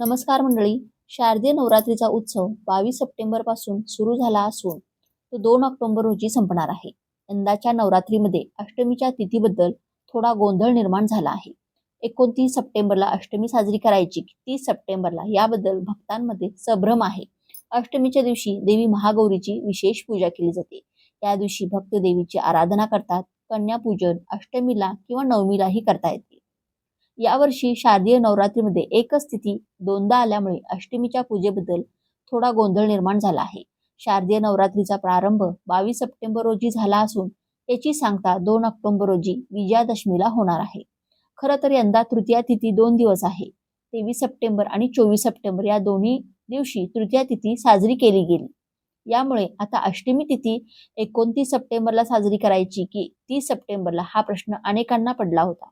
नमस्कार मंडळी. शारदीय नवरात्रीचा उत्सव बावीस सप्टेंबरपासून सुरू झाला असून तो दोन ऑक्टोबर रोजी संपणार आहे. यंदाच्या नवरात्रीमध्ये अष्टमीच्या तिथीबद्दल थोडा गोंधळ निर्माण झाला आहे. एकोणतीस सप्टेंबरला अष्टमी साजरी करायची की तीस सप्टेंबरला याबद्दल भक्तांमध्ये संभ्रम आहे. अष्टमीच्या दिवशी देवी महागौरीची विशेष पूजा केली जाते. या दिवशी भक्त देवीची आराधना करतात कन्यापूजन अष्टमीला किंवा नवमीलाही करता येते. यावर्षी शारदीय नवरात्रीमध्ये एकच तिथी दोनदा आल्यामुळे अष्टमीच्या पूजेबद्दल थोडा गोंधळ निर्माण झाला आहे. शारदीय नवरात्रीचा प्रारंभ बावीस सप्टेंबर रोजी झाला असून याची सांगता दोन ऑक्टोबर रोजी विजयादशमीला होणार आहे. खरं तर यंदा तृतीया तिथी दोन दिवस आहे. तेवीस सप्टेंबर आणि चोवीस सप्टेंबर या दोन्ही दिवशी तृतीया तिथी साजरी केली गेली. यामुळे आता अष्टमी तिथी एकोणतीस सप्टेंबरला साजरी करायची की तीस सप्टेंबरला हा प्रश्न अनेकांना पडला होता.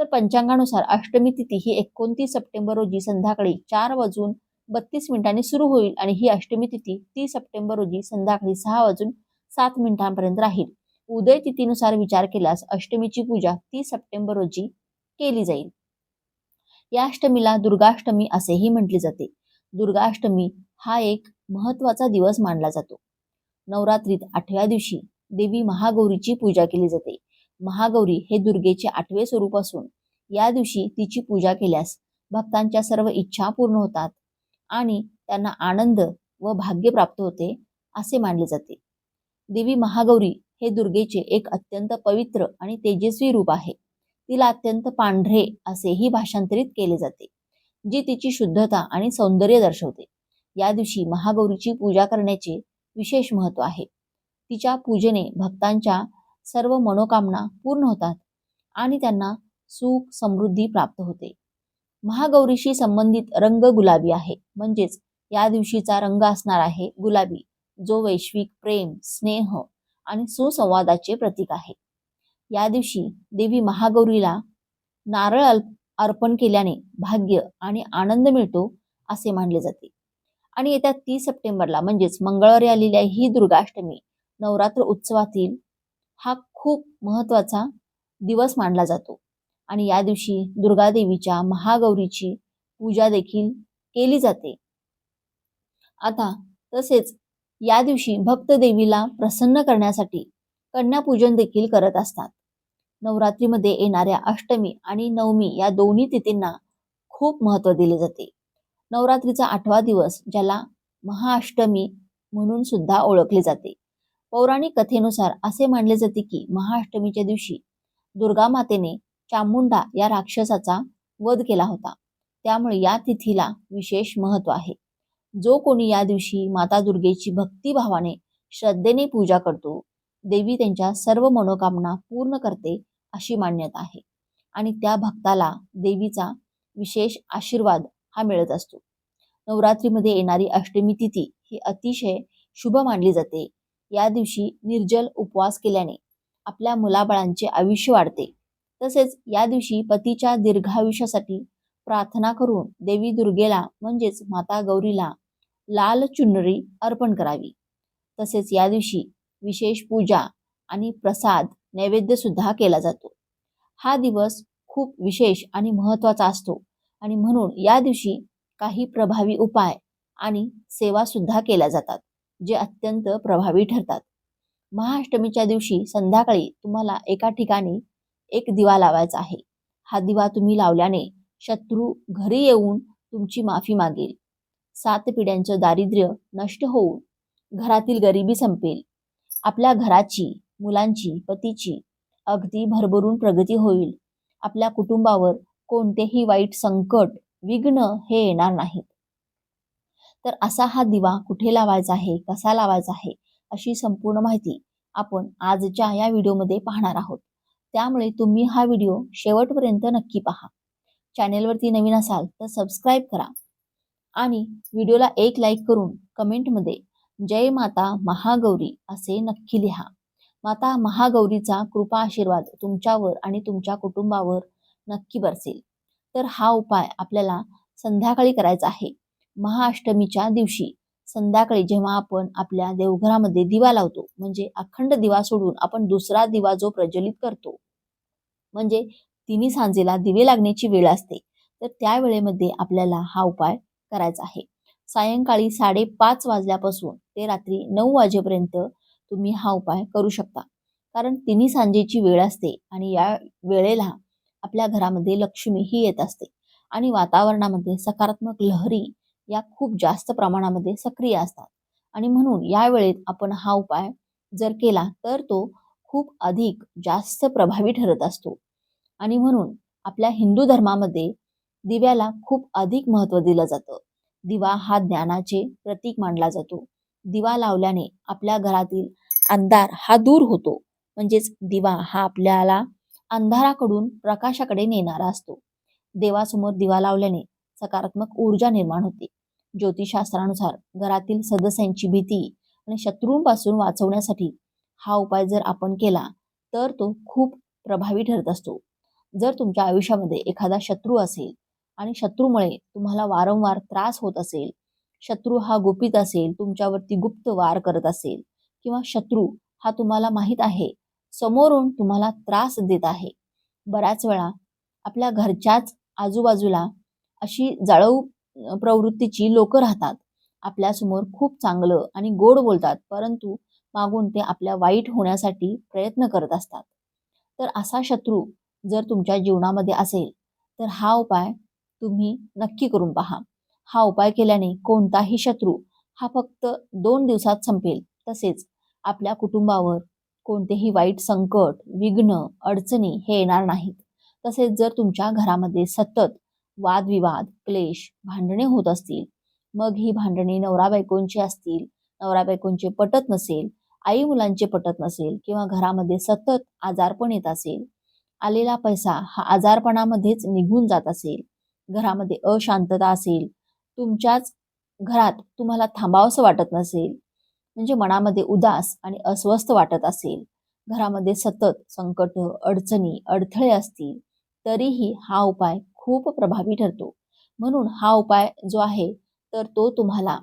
तर पंचांगानुसार अष्टमी तिथी ही एकोणतीस सप्टेंबर रोजी संध्याकाळी चार वाजून बत्तीस मिनिटांनी सुरू होईल आणि ही अष्टमी तिथी तीस सप्टेंबर रोजी संध्याकाळी सहा वाजून सात मिनिटांपर्यंत राहील. उदय तिथीनुसार विचार केल्यास अष्टमीची पूजा तीस सप्टेंबर रोजी केली जाईल. या अष्टमीला दुर्गाष्टमी असेही म्हटले जाते. दुर्गाष्टमी हा एक महत्त्वाचा दिवस मानला जातो. नवरात्रीत आठव्या दिवशी देवी महागौरीची पूजा केली जाते. महागौरी हे दुर्गेचे आठवे स्वरूप असून या दिवशी तिची पूजा केल्यास भक्तांच्या सर्व इच्छा पूर्ण होतात आणि त्यांना आनंद व भाग्य प्राप्त होते असे मानले जाते. देवी महागौरी हे दुर्गेचे एक अत्यंत पवित्र आणि तेजस्वी रूप आहे. तिला अत्यंत पांढरे असेही भाषांतरित केले जाते जी तिची शुद्धता आणि सौंदर्य दर्शवते. या दिवशी महागौरीची पूजा करण्याचे विशेष महत्त्व आहे. तिच्या पूजेने भक्तांच्या सर्व मनोकामना पूर्ण होतात आणि त्यांना सुख समृद्धी प्राप्त होते. महागौरीशी संबंधित रंग गुलाबी आहे. म्हणजेच या दिवशीचा रंग असणार आहे गुलाबी जो वैश्विक प्रेम स्नेह आणि सुसंवादाचे प्रतीक आहे. या दिवशी देवी महागौरीला नारळ अर्पण केल्याने भाग्य आणि आनंद मिळतो असे मानले जाते. आणि येत्या तीस सप्टेंबरला म्हणजेच मंगळवारी आलेल्या ही दुर्गाष्टमी नवरात्र उत्सवातील हा खूप महत्त्वाचा दिवस मानला जातो. आणि या दिवशी दुर्गादेवीच्या महागौरीची पूजा देखील केली जाते. आता तसेच या दिवशी भक्त देवीला प्रसन्न करण्यासाठी कन्यापूजन देखील करत असतात. नवरात्रीमध्ये येणाऱ्या अष्टमी आणि नवमी या दोन्ही तिथींना खूप महत्त्व दिले जाते. नवरात्रीचा आठवा दिवस ज्याला महाअष्टमी म्हणून सुद्धा ओळखले जाते. पौराणिक कथेनुसार असे मानले जाते की महाअष्टमीच्या दिवशी दुर्गा मातेने चामुंडा या राक्षसाचा वध केला होता. त्यामुळे या तिथीला विशेष महत्त्व आहे. जो कोणी या दिवशी माता दुर्गेची भक्तिभावाने श्रद्धेने पूजा करतो देवी त्यांच्या सर्व मनोकामना पूर्ण करते अशी मान्यता आहे. आणि त्या भक्ताला देवीचा विशेष आशीर्वाद हा मिळत असतो. नवरात्रीमध्ये येणारी अष्टमी तिथी ही अतिशय शुभ मानली जाते. या दिवशी निर्जल उपवास केल्याने आपल्या मुलाबाळांचे आयुष्य वाढते. तसेच या दिवशी पतीच्या दीर्घायुष्यासाठी प्रार्थना करून देवी दुर्गेला म्हणजेच माता गौरीला लाल चुनरी अर्पण करावी. तसेच या दिवशी विशेष पूजा आणि प्रसाद नैवेद्य सुद्धा केला जातो. हा दिवस खूप विशेष आणि महत्त्वाचा असतो आणि म्हणून या दिवशी काही प्रभावी उपाय आणि सेवा सुद्धा केल्या जातात. जे अत्यंत प्रभावी ठरतात. महाअष्टमीच्या दिवशी संध्याकाळी तुम्हाला एका ठिकाणी एक दिवा लावायचा आहे. हा दिवा तुम्ही लावल्याने शत्रू घरी येऊन तुमची माफी मागेल. सात पिढ्यांचं दारिद्र्य नष्ट होऊन घरातील गरिबी संपेल. आपल्या घराची मुलांची पतीची अगदी भरभरून प्रगती होईल. आपल्या कुटुंबावर कोणतेही वाईट संकट विघ्न हे येणार नाही. तर असा हा दिवा कुठे लावायचा आहे? कसा लावायचा आहे? अशी संपूर्ण माहिती आपण आजच्या या व्हिडिओमध्ये पाहणार आहोत. त्यामुळे तुम्ही हा व्हिडिओ शेवटपर्यंत नक्की पहा. चॅनेलवरती नवीन असाल तर सबस्क्राईब करा. आणि व्हिडिओला एक लाईक करून कमेंटमध्ये जय माता महागौरी असे नक्की लिहा. माता महागौरीचा कृपा आशीर्वाद तुमच्यावर आणि तुमच्या कुटुंबावर नक्की बरसेल. तर हा उपाय आपल्याला संध्याकाळी करायचा आहे. महाअष्टमीच्या दिवशी. संध्याकाळी जेव्हा आपण आपल्या देवघरामध्ये दिवा लावतो म्हणजे अखंड दिवा सोडून आपण दुसरा दिवा जो प्रज्वलित करतो म्हणजे तिन्ही सांजेला दिवे लागण्याची वेळ असते तर त्या वेळेमध्ये आपल्याला हा उपाय करायचा आहे. सायंकाळी साडेपाच वाजल्यापासून ते रात्री नऊ वाजेपर्यंत तुम्ही हा उपाय करू शकता. कारण तिन्ही सांजेची वेळ असते आणि या वेळेला आपल्या घरामध्ये लक्ष्मी ही येत असते. आणि वातावरणामध्ये सकारात्मक लहरी या खूप जास्त प्रमाणामध्ये सक्रिय असतात. आणि म्हणून या वेळेत आपण हा उपाय जर केला तर तो खूप अधिक जास्त प्रभावी ठरत असतो. आणि म्हणून आपल्या हिंदू धर्मामध्ये दिव्याला खूप अधिक महत्त्व दिलं जातं. दिवा हा ज्ञानाचे प्रतीक मानला जातो. दिवा लावल्याने आपल्या घरातील अंधार हा दूर होतो. म्हणजेच दिवा हा आपल्याला अंधाराकडून प्रकाशाकडे नेणारा असतो. देवासमोर दिवा लावल्याने सकारात्मक ऊर्जा निर्माण होते. ज्योतिषशास्त्रानुसार घरातील सदस्यांची भीती आणि शत्रूंपासून वाचवण्यासाठी हा उपाय जर आपण केला तर तो खूप प्रभावी ठरत असतो. जर तुमच्या आयुष्यामध्ये एखादा शत्रू असेल आणि शत्रूमुळे तुम्हाला वारंवार त्रास होत असेल शत्रू हा गुपित असेल तुमच्यावरती गुप्त वार करत असेल किंवा शत्रू हा तुम्हाला माहीत आहे समोरून तुम्हाला त्रास देत आहे बऱ्याच वेळा आपल्या घरच्याच आजूबाजूला अशी जाळव प्रवृत्तीची लोक राहतात. आपल्यासमोर खूप चांगलं आणि गोड बोलतात परंतु मागून ते आपल्या वाईट होण्यासाठी प्रयत्न करत असतात. तर असा शत्रू जर तुमच्या जीवनामध्ये असेल तर हा उपाय तुम्ही नक्की करून पहा. हा उपाय केल्याने कोणताही शत्रू हा फक्त दोन दिवसात संपेल. तसेच आपल्या कुटुंबावर कोणतेही वाईट संकट विघ्न अडचणी हे येणार नाहीत. तसेच जर तुमच्या घरामध्ये सतत वादविवाद क्लेश भांडणे होत असतील. मग ही भांडणे नवरा बायकोंची असतील नवरा बायकोंचे पटत नसेल आई मुलांचे पटत नसेल किंवा घरामध्ये सतत आजारपण येत असेल. आलेला पैसा हा आजारपणामध्येच निघून जात असेल. घरामध्ये अशांतता असेल. तुमच्याच घरात तुम्हाला थांबावंसं वाटत नसेल. म्हणजे मनामध्ये उदास आणि अस्वस्थ वाटत असेल. घरामध्ये सतत संकट अडचणी अडथळे असतील. तरीही हा उपाय खूप प्रभावी ठरतो. म्हणून हा उपाय जो आहे तर तो तुम्हाला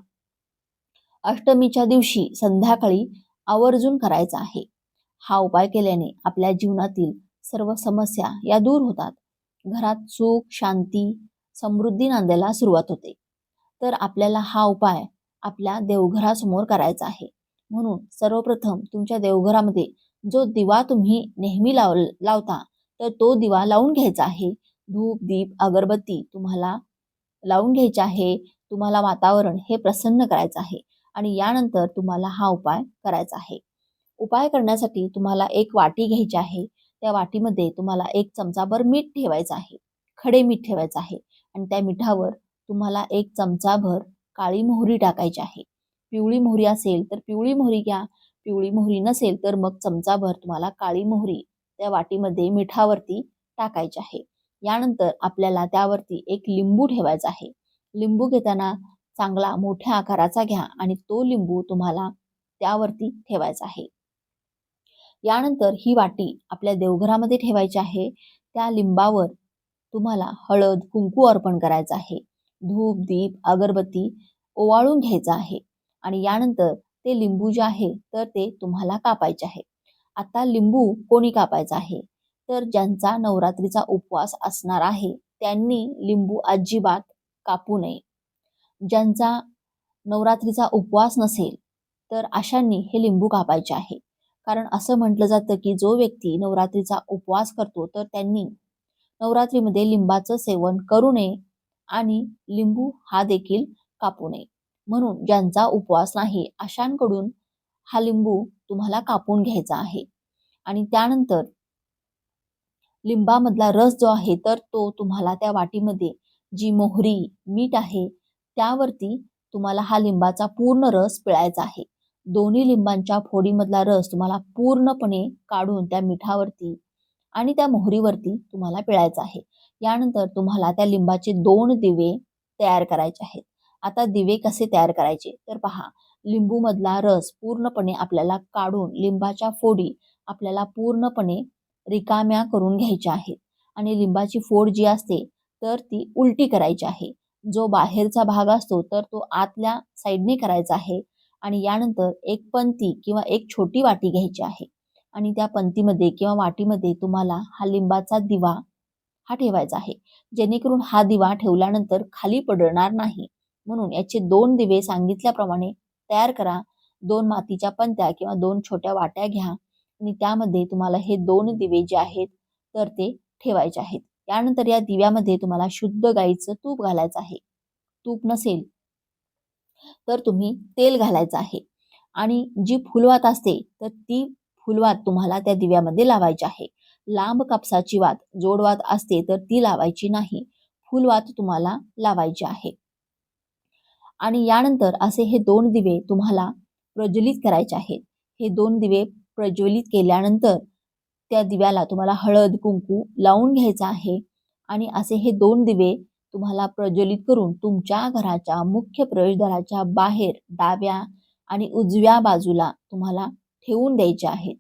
अष्टमीच्या दिवशी संध्याकाळी आवर्जून करायचा आहे. हा उपाय केल्याने आपल्या जीवनातील सर्व समस्या या दूर होतात. घरात सुख शांती समृद्धी नांदायला सुरुवात होते. तर आपल्याला हा उपाय आपल्या देवघरासमोर करायचा आहे. म्हणून सर्वप्रथम तुमच्या देवघरामध्ये जो दिवा तुम्ही नेहमी लाव लावता तर तो दिवा लावून घ्यायचा आहे. धूप दीप अगरबत्ती तुम्हाला लावून घ्यायचे आहे. तुम्हाला वातावरण हे प्रसन्न करायचं आहे. आणि यानंतर तुम्हाला हा उपाय करायचा आहे. उपाय करण्यासाठी तुम्हाला एक वाटी घ्यायची आहे. त्या वाटीमध्ये तुम्हाला एक चमचाभर मीठ ठेवायचं आहे. खडे मीठ ठेवायचं आहे. आणि त्या मिठावर तुम्हाला एक चमचाभर काळी मोहरी टाकायची आहे. पिवळी मोहरी असेल तर पिवळी मोहरी घ्या. पिवळी मोहरी नसेल तर मग चमचाभर तुम्हाला काळी मोहरी त्या वाटीमध्ये मिठावरती टाकायची आहे. यानंतर आपल्याला त्यावरती एक लिंबू ठेवायचा आहे. लिंबू घेताना चांगला मोठ्या आकाराचा घ्या आणि तो लिंबू तुम्हाला त्यावरती ठेवायचा आहे. यानंतर ही वाटी आपल्या देवघरामध्ये ठेवायची आहे. त्या लिंबावर तुम्हाला हळद कुंकू अर्पण करायचं आहे. धूप दीप अगरबत्ती ओवाळून घ्यायचा आहे आणि यानंतर ते लिंबू जे आहे तर ते तुम्हाला कापायचे आहे. आता लिंबू कोणी कापायचा आहे? तर ज्यांचा नवरात्रीचा उपवास असणार आहे त्यांनी लिंबू अजिबात कापू नये. ज्यांचा नवरात्रीचा उपवास नसेल तर अशांनी हे लिंबू कापायचे आहे. कारण असं म्हटलं जातं की जो व्यक्ती नवरात्रीचा उपवास करतो तर त्यांनी नवरात्रीमध्ये लिंबाचं सेवन करू नये आणि लिंबू हा देखील कापू नये. म्हणून ज्यांचा उपवास नाही अशांकडून हा लिंबू तुम्हाला कापून घ्यायचा आहे. आणि त्यानंतर लिंबामधला रस जो आहे तर तो तुम्हाला त्या वाटीमध्ये जी मोहरी मीठ आहे त्यावरती तुम्हाला हा लिंबाचा पूर्ण रस पिळायचा आहे. दोन्ही लिंबांच्या फोडीमधला रस तुम्हाला पूर्णपणे काढून त्या मिठावरती आणि त्या मोहरीवरती तुम्हाला पिळायचा आहे. यानंतर तुम्हाला त्या लिंबाचे दोन दिवे तयार करायचे आहेत. आता दिवे कसे तयार करायचे? तर पहा लिंबूमधला रस पूर्णपणे आपल्याला काढून लिंबाच्या फोडी आपल्याला पूर्णपणे रिकाम्या करून घ्यायच्या आहेत. आणि लिंबाची फोड जी असते तर ती उलटी करायची आहे. जो बाहेरचा भाग असतो तर तो आतल्या साईडने करायचा आहे. आणि यानंतर एक पंती किंवा एक छोटी वाटी घ्यायची आहे. आणि त्या पंतीमध्ये किंवा वाटीमध्ये तुम्हाला हा लिंबाचा दिवा हा ठेवायचा आहे. जेणेकरून हा दिवा ठेवल्यानंतर खाली पडणार नाही. म्हणून याचे दोन दिवे सांगितल्याप्रमाणे तयार करा. दोन मातीच्या पंत्या किंवा दोन छोट्या वाट्या घ्या. आणि त्यामध्ये तुम्हाला हे दोन दिवे जे आहेत तर ते ठेवायचे आहेत. त्यानंतर या दिव्यामध्ये तुम्हाला शुद्ध गाईचं तूप घालायचं आहे. तूप नसेल तर तुम्ही तेल घालायचं आहे. आणि जी फुलवात असते तर ती फुलवात तुम्हाला त्या दिव्यामध्ये लावायची आहे. लांब कापसाची वात जोडवात असते तर ती लावायची नाही. फुलवात तुम्हाला लावायची आहे. आणि यानंतर असे हे दोन दिवे तुम्हाला प्रज्वलित करायचे आहेत. हे दोन दिवे प्रज्वलित केल्यानंतर त्या दिव्याला तुम्हाला हळद कुंकू लावून घ्यायचं आहे. आणि असे हे दोन दिवे तुम्हाला प्रज्वलित करून तुमच्या घराच्या मुख्य प्रवेशद्वाराच्या बाहेर डाव्या आणि उजव्या बाजूला तुम्हाला ठेवून द्यायचे आहेत.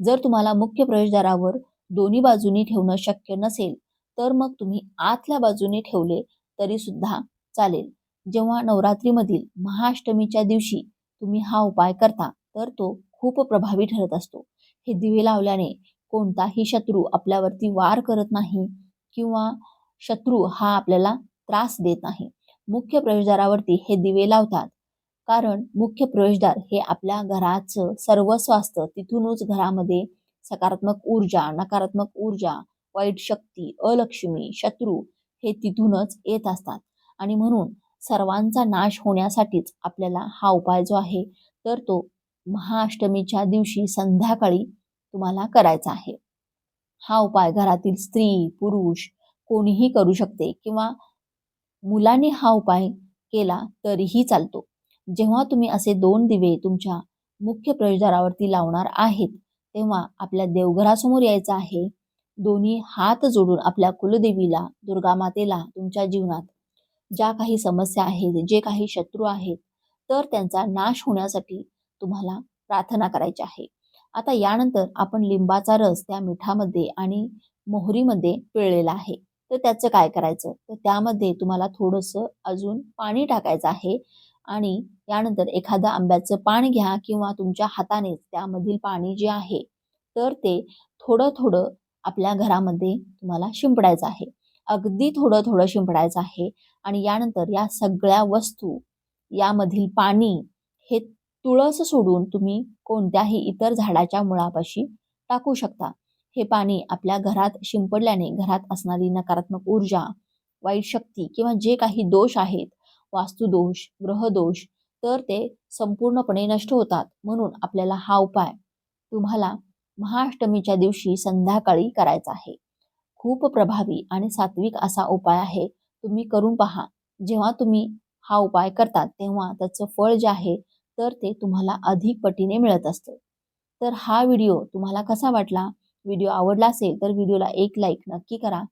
जर तुम्हाला मुख्य प्रवेशद्वारावर दोन्ही बाजूनी ठेवणं शक्य नसेल तर मग तुम्ही आतल्या बाजूने ठेवले तरी सुद्धा चालेल. जेव्हा नवरात्रीमधील महाअष्टमीच्या दिवशी तुम्ही हा उपाय करता तर तो खूप प्रभावी ठरत असतो. हे दिवे लावल्याने कोणताही शत्रू आपल्यावरती वार करत नाही किंवा शत्रू हा आपल्याला त्रास देत नाही. मुख्य प्रवेशद्वारावरती हे दिवे लावतात. कारण मुख्य प्रवेशद्वार हे आपल्या घराचं सर्वस्व असतं तिथूनच घरामध्ये सकारात्मक ऊर्जा नकारात्मक ऊर्जा वाईट शक्ती अलक्ष्मी शत्रू हे तिथूनच येत असतात. आणि म्हणून सर्वांचा नाश होण्यासाठीच आपल्याला हा उपाय जो आहे तर तो महाअष्टमीच्या दिवशी संध्याकाळी तुम्हाला करायचा आहे. हा उपाय घरातील स्त्री पुरुष कोणीही करू शकते किंवा मुलांनी हा उपाय केला तरीही चालतो. जेव्हा तुम्ही असे दोन दिवे तुमच्या मुख्य प्रवेशद्वारावरती लावणार आहेत तेव्हा आपल्या देवघरासमोर यायचं आहे. दोन्ही हात जोडून आपल्या कुलदेवीला दुर्गा मातेला तुमच्या जीवनात ज्या काही समस्या आहेत जे काही शत्रू आहेत तर त्यांचा नाश होण्यासाठी तुम्हाला प्रार्थना करायची आहे. आता यानंतर आपण लिंबाचा रस त्या मिठामध्ये आणि मोहरीमध्ये पिळलेला आहे. तर त्याचं काय करायचं? तर त्यामध्ये तुम्हाला थोडंसं अजून पाणी टाकायचं आहे आणि यानंतर एखादं आंब्याचं पान घ्या किंवा तुमच्या हातानेच त्यामधील पाणी जे आहे तर ते थोडं थोडं आपल्या घरामध्ये तुम्हाला शिंपडायचं आहे. अगदी थोडं थोडं शिंपडायचं आहे आणि यानंतर या सगळ्या वस्तू यामधील पाणी हे तुळस सोडून तुम्ही कोणत्याही इतर झाडाच्या मुळापाशी टाकू शकता. हे पाणी आपल्या घरात शिंपडल्याने घरात असणारी नकारात्मक ऊर्जा वाईट शक्ती किंवा जे काही दोष आहेत वास्तुदोष ग्रहदोष तर ते संपूर्णपणे नष्ट होतात म्हणून आपल्याला हा उपाय तुम्हाला महाअष्टमीच्या दिवशी संध्याकाळी करायचा आहे. खूप प्रभावी आणि सात्विक असा उपाय आहे तुम्ही करून पहा. जेव्हा तुम्ही हा उपाय करतात तेव्हा त्याचं फळ जे आहे तर ते तुम्हाला अधिक पटीने मिळत असतं. तर हा व्हिडिओ तुम्हाला कसा वाटला? व्हिडिओ आवडला असेल तर व्हिडिओला एक लाईक नक्की करा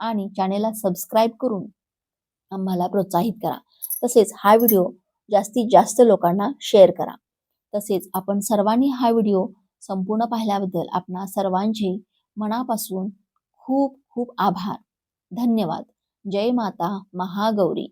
आणि चॅनेलला सबस्क्राईब करून आम्हाला प्रोत्साहित करा. तसेच हा व्हिडिओ जास्तीत जास्त लोकांना शेअर करा. तसेच आपण सर्वांनी हा व्हिडिओ संपूर्ण पाहिल्याबद्दल आपणा सर्वांचे मनापासून खूप खूप आभार. धन्यवाद. जय माता महागौरी.